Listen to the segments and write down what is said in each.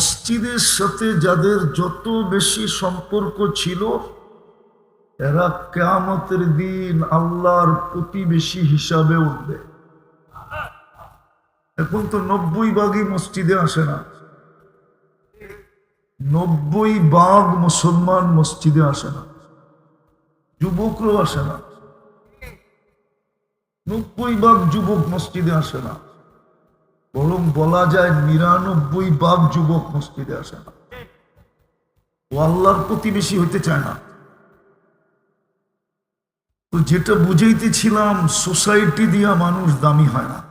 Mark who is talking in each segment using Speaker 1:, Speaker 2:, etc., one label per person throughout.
Speaker 1: মসজিদের সাথে যাদের যত বেশি সম্পর্ক ছিল, এরা কেয়ামতের দিন আল্লাহর প্রতিবেশী হিসাবে উঠবে। এখন তো নব্বই ভাগই মসজিদে আসে না। নব্বই বাঘ মুসলমান মসজিদে আসে না। যুবকরাও আসে না। নব্বই বাঘ যুবক মসজিদে আসে না। বরং বলা যায় নিরানব্বই বাঘ যুবক মসজিদে আসে না। ও আল্লাহর প্রতিবেশী হইতে চায় না। তো যেটা বুঝাইতেছিলাম, সোসাইটি দিয়া মানুষ দামি হয় না।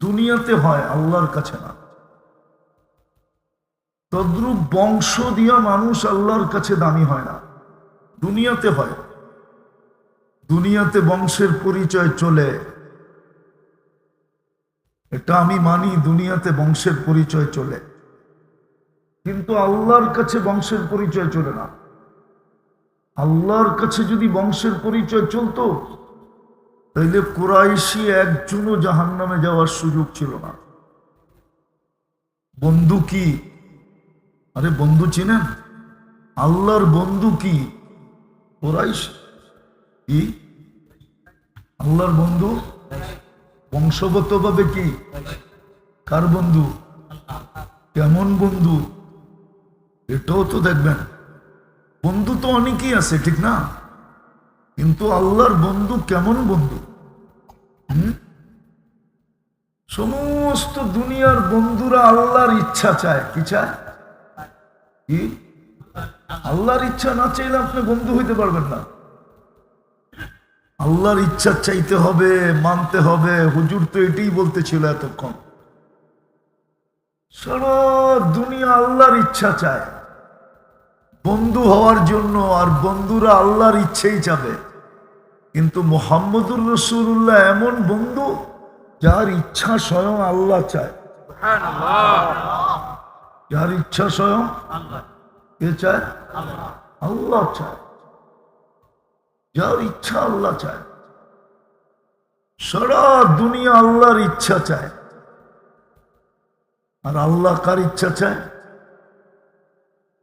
Speaker 1: দুনিয়াতে হয় আল্লাহর কাছে না। তদ্রুপ বংশ দিয়া মানুষ আল্লাহর কাছে দামি হয় না। দুনিয়াতে হয়। দুনিয়াতে বংশের পরিচয় চলে এটা আমি মানি দুনিয়াতে বংশের পরিচয় চলে। কিন্তু আল্লাহর কাছে বংশের পরিচয় চলে না। আল্লাহর কাছে যদি বংশের পরিচয় চলতো, তাইলে কোরাইশি একজনও জাহান নামে যাওয়ার সুযোগ ছিল না। বন্ধু কি? আরে বন্ধু চিনেন? আল্লাহর বন্ধু কি? কোরাইশ? কি? আল্লাহর বন্ধু? বংশগত ভাবে কি? কার বন্ধু? কেমন বন্ধু? এটাও তো দেখবেন। বন্ধু তো অনেকেই আছে, ঠিক না? কিন্তু আল্লাহর বন্ধু কেমন বন্ধু? সমস্ত দুনিয়ার বন্ধুরা আল্লাহর ইচ্ছা চায়। কি চায়? কি? আল্লাহর ইচ্ছা না চাইলে আপনি বন্ধু হইতে পারবেন না। আল্লাহর ইচ্ছা চাইতে হবে মানতে হবে। হুজুর তো এটাই বলতেছিল এতক্ষণ। সারা দুনিয়া আল্লাহর ইচ্ছা চায়। বন্ধু হওয়ার জন্য আর বন্ধুরা আল্লাহর ইচ্ছেই চাবে। কিন্তু মোহাম্মদুর রসুল্লাহ এমন বন্ধু যার ইচ্ছা স্বয়ং আল্লাহ চায়। যার ইচ্ছা স্বয়ং কে চায়? আল্লাহ চায়। যার ইচ্ছা আল্লাহ চায়। সারা দুনিয়া আল্লাহর ইচ্ছা চায়। আর আল্লাহ কার ইচ্ছা চায়?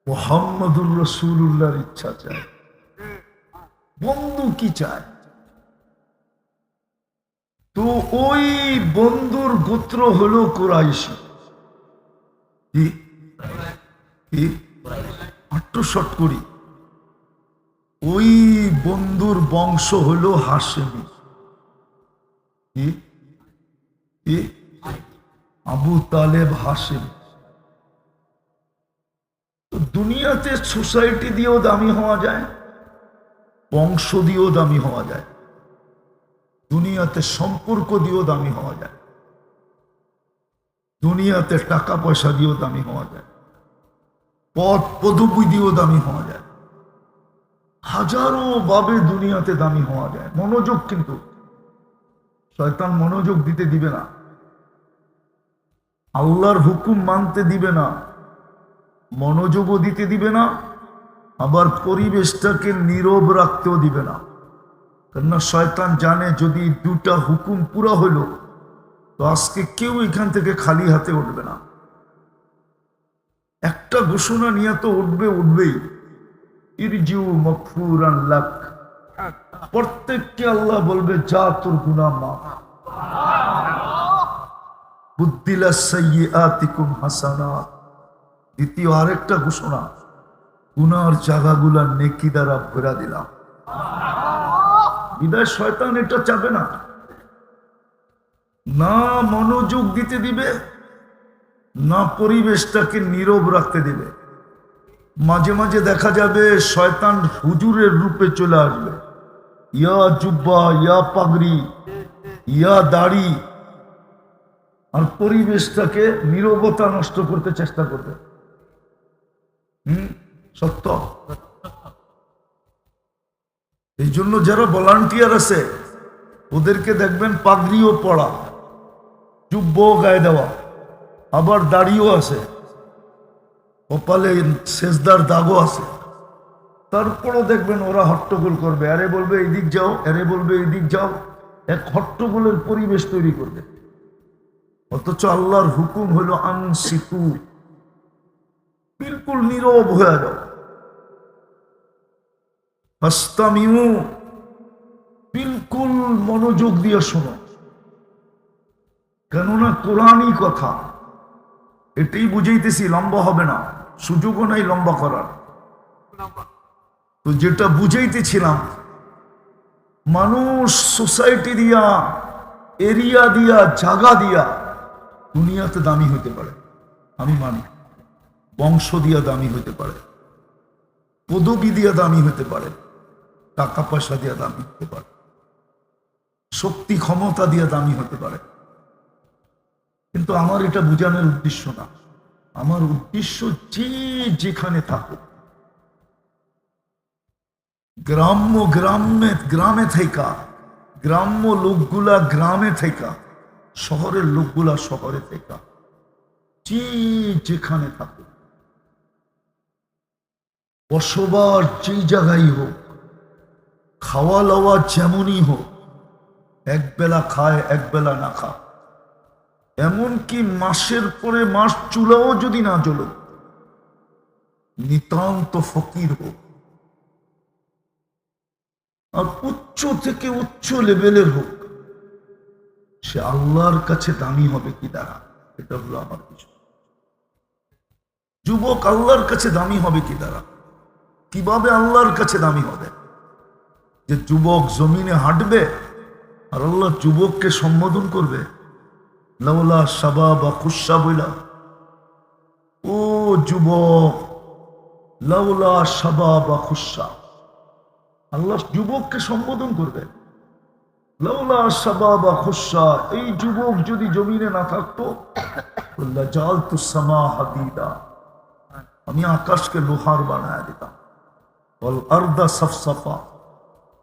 Speaker 1: মোহাম্মদুর রসুল্লাহর ইচ্ছা চায়। বন্ধু কি চায়? তো ওই বন্ধুর গোত্র হলো কোরাইশি। কি? আট্টু শট করি ওই বন্ধুর বংশ হলো হাসেমি আবু তালেব হাসেম দুনিয়াতে সোসাইটি দিয়েও দামি হওয়া যায়, বংশ দিয়েও দামি হওয়া যায়, দুনিয়াতে সম্পর্ক দিয়েও দামি হওয়া যায়, দুনিয়াতে টাকা পয়সা দিয়েও দামি হওয়া যায় পদ পদবি দিয়েও দামি হওয়া যায়। হাজারো ভাবে দুনিয়াতে দামি হওয়া যায়। মনোযোগ কিন্তু। শয়তান মনোযোগ দিতে দিবে না। আল্লাহর হুকুম মানতে দিবে না। মনোযোগও দিতে দিবে না। আবার পরিবেশটাকে নীরব রাখতেও দিবে না। কেননা শয়তান জানে যদি দুটা হুকুম পুরা হইল, তো আজকে কেউ এখান থেকে খালি হাতে উঠবে না। একটা ঘোষণা নিয়ে তো উঠবে উঠবেই। ইরজিউ মকফুরান লাক। প্রত্যেককে আল্লাহ বলবে, যা তোর দ্বিতীয় আরেকটা ঘোষণা গুনার জায়গাগুলা নেকি দ্বারা ভরা দিলাম। বিদায়, শয়তান এটা চাবে না। না মনোযোগ দিতে দিবে, না পরিবেশটাকে নীরব রাখতে দিবে। মাঝে মাঝে দেখা যাবে শয়তান হুজুরের রূপে চলে আসবে। ইয়া জুব্বা, ইয়া পাগড়ি, ইয়া দাড়ি। আর পরিবেশটাকে নিরবতা নষ্ট করতে চেষ্টা করবে। হুম? সত্য? এই জন্য যারা ভলান্টিয়ার আছে, ওদেরকে দেখবেন পাগড়িও পড়া জুব্ব গায়ে দেওয়া, আবার দাড়িও আছে। কপালে সেজদার দাগও আছে। তারপরও দেখবেন ওরা হট্টগোল করবে। আরে বলবে, এদিক যাও। আরে বলবে, এদিক যাও। এক হট্টগোলের পরিবেশ তৈরি করবে। অথচ আল্লাহর হুকুম হলো, আনসিতু। বিলকুল নীরব হয়ে যাও। ফাস্তামিউ বিলকুল মনোযোগ দিয়ে শোনো। কেননা কোরআনই কথা। এটাই বুঝাইতেছি, লম্বা হবে না। সুযোগও নাই লম্বা করার। তো যেটা বুঝাইতেছিলাম, মানুষ সোসাইটি দিয়া, এরিয়া দিয়া, জাগা দিয়া, দুনিয়াতে দামি হতে পারে। আমি মানি, বংশ দিয়া দামি হতে পারে। পদবি দিয়া দামি হতে পারে। টাকা পয়সা দিয়া দামি হতে পারে। শক্তি ক্ষমতা দিয়া দামি হতে পারে। কিন্তু আমার এটা বোঝানোর উদ্দেশ্য না। আমার উদ্দেশ্য যে যেখানে থাকুক। গ্রাম্য গ্রামে গ্রামে থেকা গ্রাম্য লোকগুলা গ্রামে থেকা শহরের লোকগুলা শহরে থেকা যে যেখানে থাকুক। বসবাস যেই জায়গায় হোক খাওয়া লাওয়া যেমনই হোক এক বেলা খায় এক বেলা না খায় এমনকি মাসের পরে মাস চুলাও যদি না জ্বলো, নিতান্ত ফকির হোক আর উচ্চ থেকে উচ্চ লেভেলের হোক, সে আল্লাহর কাছে দামি হবে কি দ্বারা এটা হলো আমার কিছু যুবক আল্লাহর কাছে দামি হবে কি দ্বারা কীভাবে আল্লাহর কাছে দামি হবে? যে যুবক জমিনে হাঁটবে আর আল্লাহ যুবককে সম্বোধন করবে লাউলা সাবা বা খুশা বইলা। ও যুবক লাউলা সাবা বা খুশা আল্লাহ যুবককে সম্বোধন করবে। লাউলা সাবা বা খুশা এই যুবক যদি জমিনে না থাকতো জাল তু সামা হাদিদা। আমি আকাশকে লোহার বানায় দিতাম। বল আর্দা সফসফা,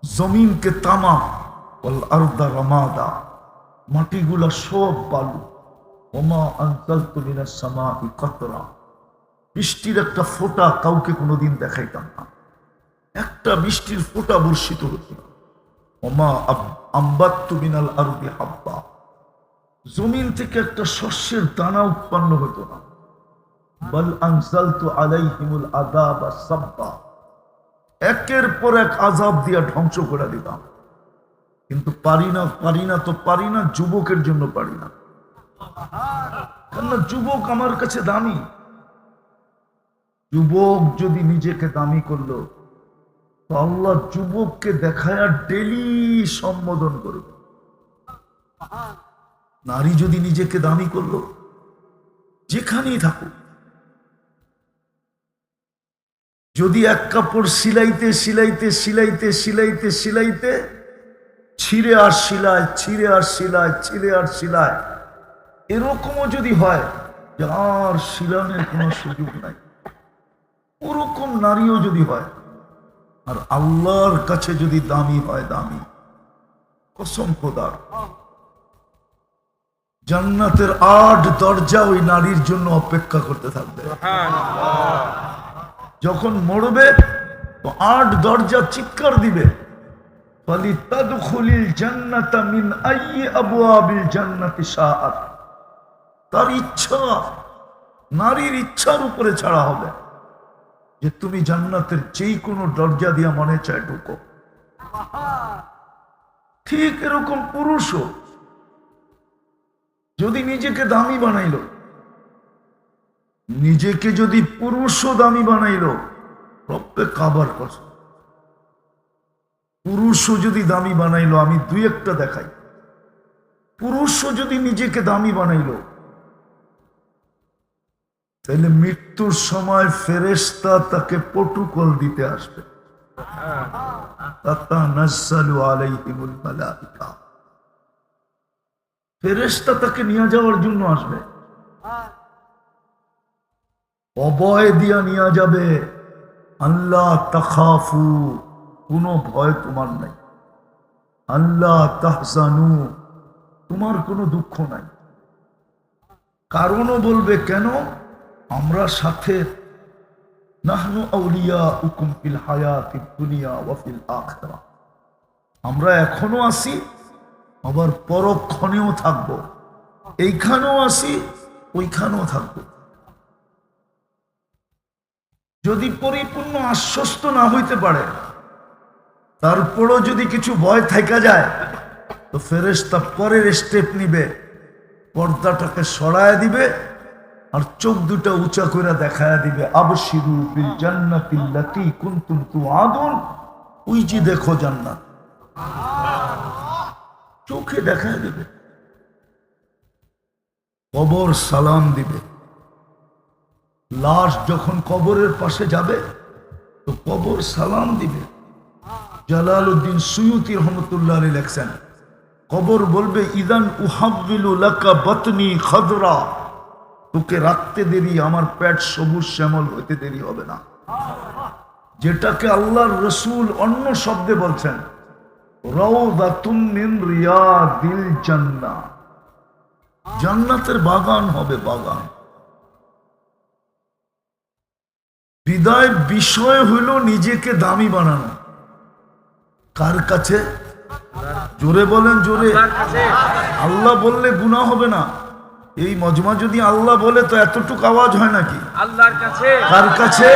Speaker 1: জমিনকে তামা বল আর্দা রমাদা। মাটিগুলা সব বালু। ওমা অঞ্চল তুমিনা সামা কতরা। বৃষ্টির একটা ফোঁটা কাউকে কোনোদিন দেখাইতাম না। একটা বৃষ্টির ফোঁটা বর্ষিত হতো না। ওমা আম্বাত তুমিনাল আরবি হাব্বা। জমিন থেকে একটা শস্যের দানা উৎপন্ন হতো না। বল আনজাল তো আলাইহিমুল আদাব সাব্বা। একের পর এক আজাব দিয়া ধ্বংস করে দিতাম। কিন্তু পারি না পারি না তো পারি না, যুবকের জন্য পারি না। কেননা যুবক আমার কাছে দামি। যুবক যদি নিজেকে দামি করল, তো আল্লাহ যুবককে দেখায় ডেলি সম্বোধন করবে। নারী যদি নিজেকে দামি করল, যেখানেই থাকুক। যদি এক কাপড় সিলাইতে সিলাইতে সিলাইতে সিলাইতে সিলাইতে ছিঁড়ে আর শিলায় ছিঁড়ে আর শিলায় ছিঁড়ে আর শিলায়। এরকমও যদি হয় যে আর শিলানের কোনো সুযোগ নাই। ওরকম নারীও যদি হয় আর আল্লাহর কাছে যদি দামি হয় দামি। কসম খোদার জান্নাতের আট দরজা ওই নারীর জন্য অপেক্ষা করতে থাকবে। যখন মরবে তো আট দরজা চিৎকার দিবে। তার ইচ্ছা, নারীর ইচ্ছার উপরে ছাড়া হবে। যে তুমি জান্নাতের যেই কোনো দরজা দিয়া মনে চায় ঢুকো। ঠিক এরকম পুরুষও যদি নিজেকে দামি বানাইল, নিজেকে যদি পুরুষও দামি বানাইল, রব্বে কাবার কসম। পুরুষও যদি দামি বানাইলো, আমি দুই একটা দেখাই। পুরুষও যদি নিজেকে দামি বানাইলো তাহলে মৃত্যুর সময় ফেরেস্তা তাকে পটুকল দিতে আসবে। ফেরেস্তা তাকে নিয়ে যাওয়ার জন্য আসবে। অবয় দিয়া নিয়ে যাবে। আল্লাহ তাখাফু কোনো ভয় তোমার নাই। আল্লাহ তাহসানু, তোমার কোনো দুঃখ নাই। কারণও বলবে কেন? আমরা সাথে আমরা এখনও আসি আবার পরক্ষণেও থাকব। এইখানেও আসি ওইখানেও থাকব। যদি পরিপূর্ণ আশ্বস্ত না হইতে পারে তারপরও যদি কিছু ভয় থাকা যায়, তো ফেরেশতা পরের স্টেপ নিবে। পর্দাটাকে সরায় দিবে আর চোখ দুটা উঁচা করে দেখায় দিবে। আবশিরু বিল জান্নাতিল্লাতি কুনতুম তুআদুন। ওই যে দেখো জান্নাত। চোখে দেখায় দিবে। কবর সালাম দিবে। লাশ যখন কবরের পাশে যাবে, তো কবর সালাম দিবে। জালাল উদ্দিন সুয়ুতি রহমতুল্লাহ আলী লেখছেন, কবর বলবে, ইদান উহাবিলু লাকা বতনি খদরা। তোকে রাখতে দেরি, আমার পেট সবুজ শ্যামল হইতে দেরি হবে না। যেটাকে আল্লাহর রসুল অন্য শব্দে বলছেন জান্নাতের বাগান হবে বাগান। বিদায় বিষয় হইল নিজেকে দামি বানানো। কার কাছে? জোরে বলেন জোরে। আল্লাহ বললে গুণা হবে না। এই মজমা যদি আল্লাহ বলে তো এতটুকু আওয়াজ হয় নাকি?
Speaker 2: আল্লাহর কাছে।
Speaker 1: কার কাছে?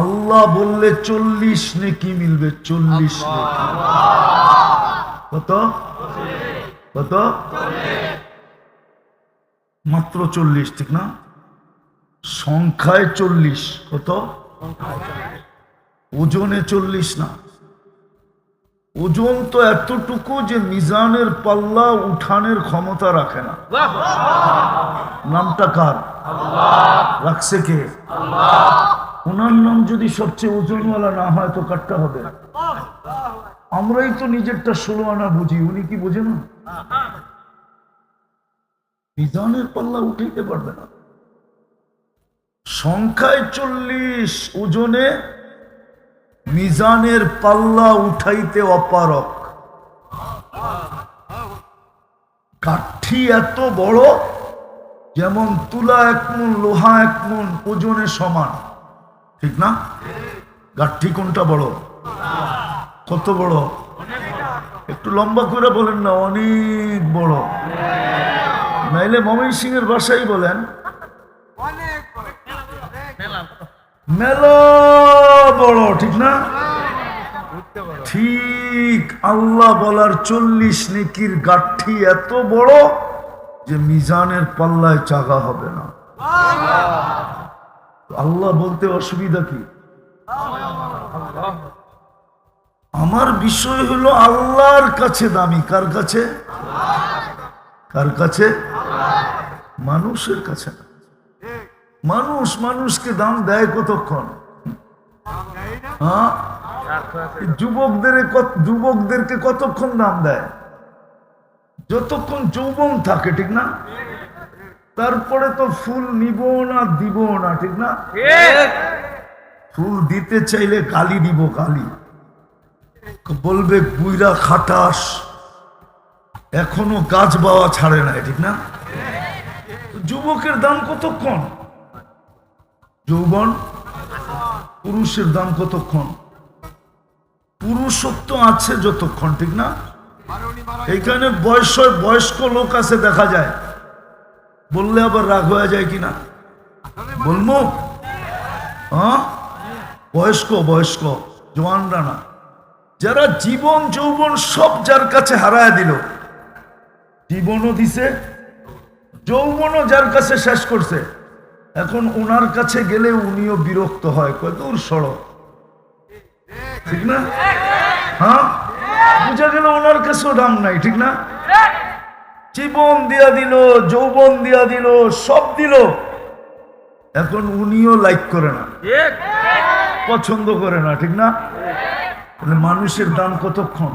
Speaker 1: আল্লাহ বললে চল্লিশ নেকি মিলবে চল্লিশ নেকি। কত? কত? মাত্র চল্লিশ ঠিক না? সংখ্যায় চল্লিশ কত? ওজনে চল্লিশ না। ওজন তো এতটুকু যে মিজানের পাল্লা উঠানের ক্ষমতা রাখে না। নামটা কার? রাখছে কে? ওনার নাম যদি সবচেয়ে ওজনওয়ালা না হয় তো কাটটা হবে? আমরাই তো নিজেরটা ষোলো আনা বুঝি, উনি কি বোঝে না? মিজানের পাল্লা উঠাইতে পারবে না। সংখ্যায় চল্লিশ, ওজনে মিজানের পাল্লা উঠাইতে অপারক কাঠি এত বড়, যেমন তুলা এক মন, লোহা এক মন, ওজনে সমান। ঠিক না? গাঠি কোনটা বড়? কত বড়? একটু লম্বা করে বলেন না, অনেক বড়। নাইলে মমিন সিং এর বাসাই বলেন। মেলা বড়, ঠিক না? ঠিক, আল্লাহ বলার চল্লিশ নেকির গাঠি এত বড় যে মিজানের পাল্লায় চাগা হবে না। আল্লাহ বলতে অসুবিধা কি? আমার বিষয় হলো আল্লাহর কাছে দামি। কার কাছে? কার কাছে? মানুষের কাছে মানুষ মানুষকে দাম দেয় কতক্ষণ? হ্যাঁ? যুবকদের যুবকদেরকে কতক্ষণ দাম দেয়? যতক্ষণ যৌবন থাকে, ঠিক না? তারপরে তো ফুল নিব না, দিব না, ঠিক না? ফুল দিতে চাইলে গালি দিব, গালি। বলবে বুইরা খাটাস। এখনও গাছ বাওয়া ছাড়ে নাই, ঠিক না? যুবকের দাম কতক্ষণ? যৌবন, পুরুষের দাম কতক্ষণ? পুরুষত্ব আছে যতক্ষণ, ঠিক না? এইখানে বয়স, বয়স্ক লোক আছে দেখা যায়। বললে আবার রাগ হয়ে যায় কিনা? বলব হ্যাঁ? বয়স্ক বয়স্ক, জওয়ানরা না। যারা জীবন, যৌবন সব যার কাছে হারায় দিল। জীবনও দিছে, যৌবনও যার কাছে শেষ করছে। এখন ওনার কাছে গেলে উনিও বিরক্ত হয়। কয়, দূর সড়ক ঠিক না? হ্যাঁ? বুঝা গেল ওনার কাছেও দাম নাই, ঠিক না? জীবন দিয়া দিল, যৌবন দিয়া দিল, সব দিল। এখন উনিও লাইক করে না। পছন্দ করে না, ঠিক না? মানুষের দাম কতক্ষণ?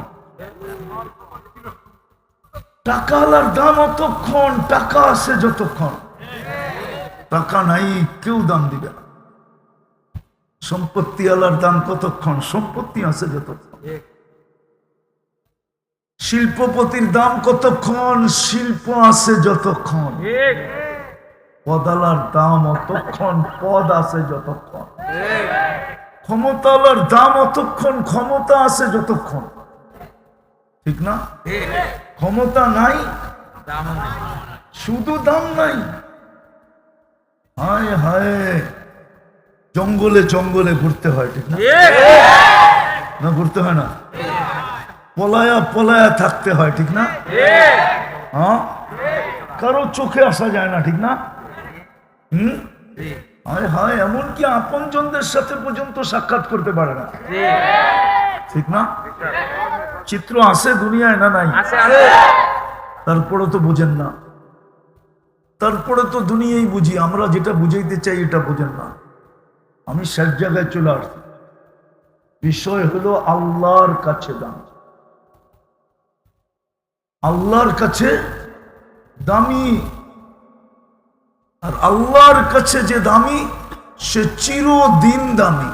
Speaker 1: টাকাওয়ালার দাম অতক্ষণ, টাকা আছে যতক্ষণ? টাকা নাই কেউ দাম দিবে না। সম্পত্তি আলার দাম কতক্ষণ? সম্পত্তি আছে যতক্ষণ। শিল্পপতির দাম কতক্ষণ? শিল্প আছে যতক্ষণ। পদালার দাম অতক্ষণ পদ আছে যতক্ষণ। ক্ষমতালার দাম অতক্ষণ ক্ষমতা আছে যতক্ষণ। ঠিক না? ক্ষমতা নাই। শুধু দাম নাই। হায় হায়। জঙ্গলে জঙ্গলে ঘুরতে হয় ঠিক না? না ঘুরতে হয় না? পলায়া পলায়া থাকতে হয় ঠিক না? হ্যাঁ? কারও চোখে আসা যায় না ঠিক না? হুম? হায় হায় এমনকি আপনজনদের সাথে পর্যন্ত সাক্ষাৎ করতে পারে না। ঠিক না? চিত্র আছে দুনিয়ায় না নাই? তারপরে তো বুঝেন না। তারপরে তো দুনিয়াই বুঝি, আমরা যেটা বুঝাইতে চাই এটা বুঝেন না। আমি শেষ জায়গায় চলে আসছি। বিষয় হলো আল্লাহর কাছে দাম। আল্লাহর কাছে দামি। আর আল্লাহর কাছে যে দামি, সে চিরদিন দামি।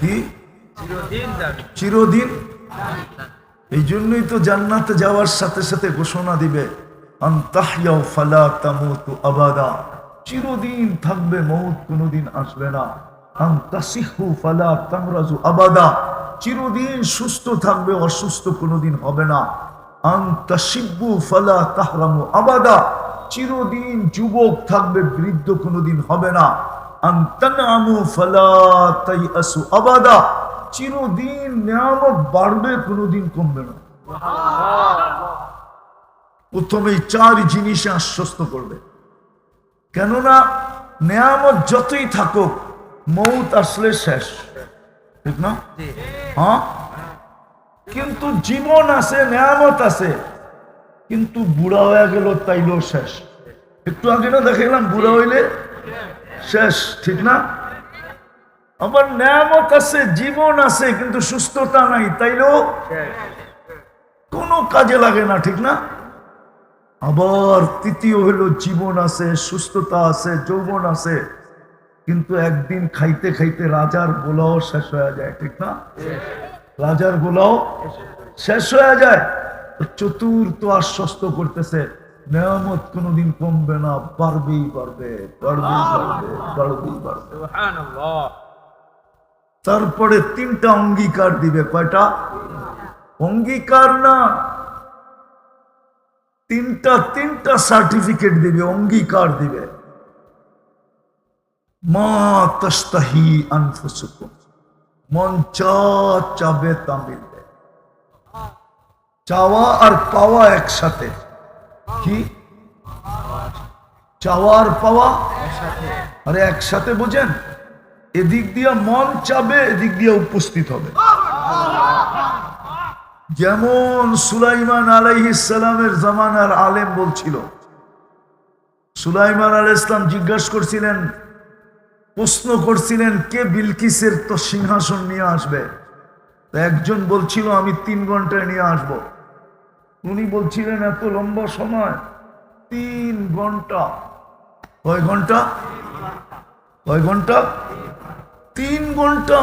Speaker 1: কি? চিরদিন এই জন্যই তো জান্নাতে যাওয়ার সাথে সাথে ঘোষণা দিবে। আন্তাহিয়াও ফালা তামুতু আবাদা। চিরদিন থাকবে মৌত কোনোদিন আসবে না। আন্তাসিহু ফালা তামরাজু আবাদা। চিরদিন সুস্থ থাকবে, অসুস্থ কোনোদিন হবে না। আন্তাসিব্বু ফালা তাহরামু আবাদা। চিরদিন যুবক থাকবে, বৃদ্ধ কোনোদিন হবে না। আন্তানামু ফালা তাইআসু আবাদা। চিরদিন নিয়ামত বাড়বে, কোনোদিন কমবে না। প্রথমে এই চার জিনিসে আশ্বস্ত করবে। কেননা নেয়ামত যতই থাকুক মৌত আসলে শেষ। ঠিক না? হ্যাঁ? কিন্তু জীবন আছে নেয়ামত আছে কিন্তু বুড়া হয়ে গেল তাইলেও শেষ। একটু আগে না দেখাইলাম বুড়া হইলে শেষ ঠিক না? আবার নেয়ামত আছে জীবন আছে কিন্তু সুস্থতা নাই তাইলেও কোনো কাজে লাগে না ঠিক না? আবার তৃতীয় হলো জীবন আছে সুস্থতা আছে যৌবন আছে। কিন্তু একদিন খাইতে খাইতে রাজার গোলাও শেষ হয়ে যায় ঠিক না? রাজার গোলাও শেষ হয়ে যায়। চতুর্থ আশ্বস্ত করতেছে নেয়ামত কোনোদিন কমবে না বাড়বেই বাড়বে বাড়বেই বাড়বে বাড়বেই বাড়বে। তারপরে তিনটা অঙ্গীকার দিবে কয়টা? অঙ্গীকার না তিনটা তিনটা সার্টিফিকেট দিবে, অঙ্গীকার দিবে। মা তস্তাহি চাবে চাওয়া আর পাওয়া একসাথে। কি? চাওয়া আর পাওয়া? আরে একসাথে বোঝেন? এদিক দিয়া মন চাবে, এদিক দিয়া উপস্থিত হবে। যেমন সুলাইমান আলাইহিসালামের জামানার আলেম বলছিল। সুলাইমান আল ইসলাম জিজ্ঞাসা করছিলেন, প্রশ্ন করছিলেন, কে বিলকিসের তো সিংহাসন নিয়ে আসবে? একজন বলছিল, আমি তিন ঘন্টায় নিয়ে আসব। উনি বলছিলেন, এত লম্বা সময়, তিন ঘণ্টা। কয় ঘণ্টা? কয় ঘণ্টা? তিন ঘণ্টা।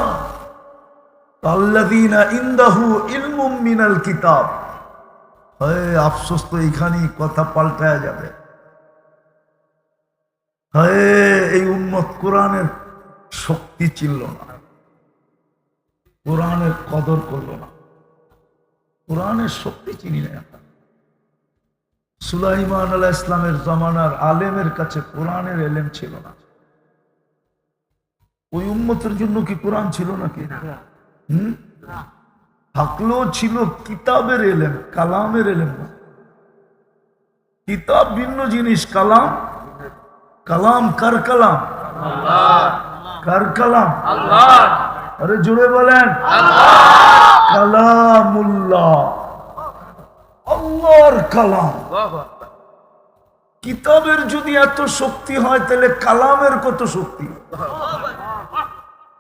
Speaker 1: আফসোস তো এইখানেই কথা পাল্টায়া যাবে। এই উন্মত কোরআনের শক্তি চিনল না। কোরআনের কদর করল না। কোরআনের শক্তি চিনি না। সুলাইমান আলাহ ইসলামের জমানার আলেমের কাছে কোরআনের এলেম ছিল না। ওই উম্মতের জন্য কি কোরআন ছিল নাকি? হুম? থাকলেও ছিল কিতাবের এলেম কালামের এলেম না। কিতাব ভিন্ন জিনিস কালাম? কালাম কার কালাম? কার কালাম? আরে জুড়ে বলেন। কালামুল্লাহ। আল্লাহর কালাম। কিতাবের যদি এত শক্তি হয় তাহলে কালামের কত শক্তি?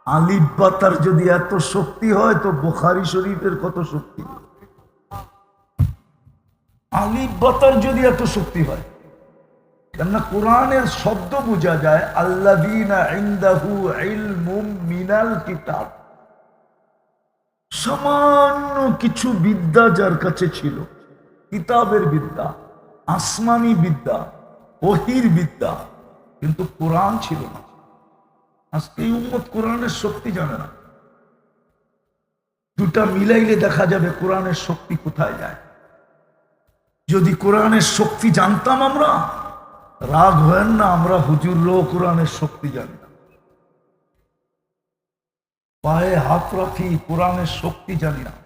Speaker 1: আলিফ বাতার যদি এত শক্তি হয়, তো বুখারি শরীফের কত শক্তি? যদি এত শক্তি হয়, কেননা কোরআনের শব্দ বোঝা যায় মিনাল কিতাব। সামান্য কিছু বিদ্যা যার কাছে ছিল, কিতাবের বিদ্যা, আসমানি বিদ্যা, ওহির বিদ্যা, কিন্তু কোরআন ছিল না। আজকে উম্মত কোরআনের শক্তি জানে না। দুটা মিলাইলে দেখা যাবে কোরআনের শক্তি কোথায় যায়। যদি কোরআনের শক্তি জানতাম আমরা, রাগ হয় না, আমরা হুজুররাও কোরআনের শক্তি জানি না। পায়ে হাত রাখি, কোরআনের শক্তি জানি না।